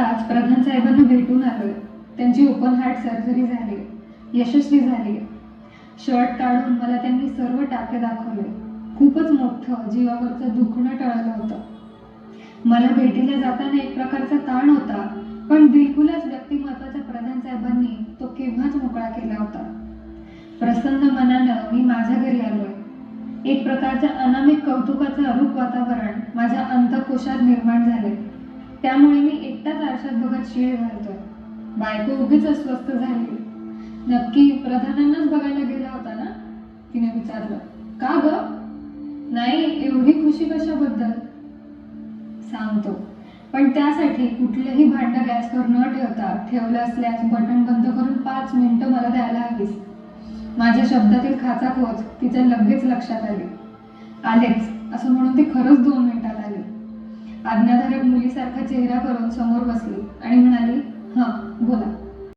आज प्रधान साहेबांना भेटून आलोय. त्यांची ओपन हार्ट सर्जरी झाली यशस्वी झाली. शर्ट काढून मला त्यांनी सर्व टाके दाखवले. खूपच मोठं जीवावरचं दुखणं टळलं होतं. मला भेटीला जाताना एक प्रकारचा ताण होता पण बिलकुलच व्यक्तिमत्वाच्या प्रधान साहेबांनी तो केव्हाच मोकळा केला होता. प्रसन्न मनानं मी माझ्या घरी आलोय. एक प्रकारच्या अनामिक कौतुकाचं अरूप वातावरण माझ्या अंतकोशात निर्माण झाले त्यामुळे मी एकटाच आरशात बघत शिळ घालतोय. बायको उभीच अस्वस्थ झाली. नक्की प्रधानांनाच बघायला गेला होता ना? तिने विचारलं. का ग? नाही एवढी खुशी कशाबद्दल? सांगतो. पण त्यासाठी कुठलंही भांडं गॅसवर न ठेवता ठेवलं असल्यास बटन बंद करून पाच मिनिटं मला द्यायला हवीस. माझ्या शब्दातील खाचा खोच तिच्या लगेच लक्षात आली. आलेच. असं म्हणून ती खरंच दोन आज्ञाधारक मुलीसारखा चेहरा करून समोर बसली आणि म्हणाली हां बोला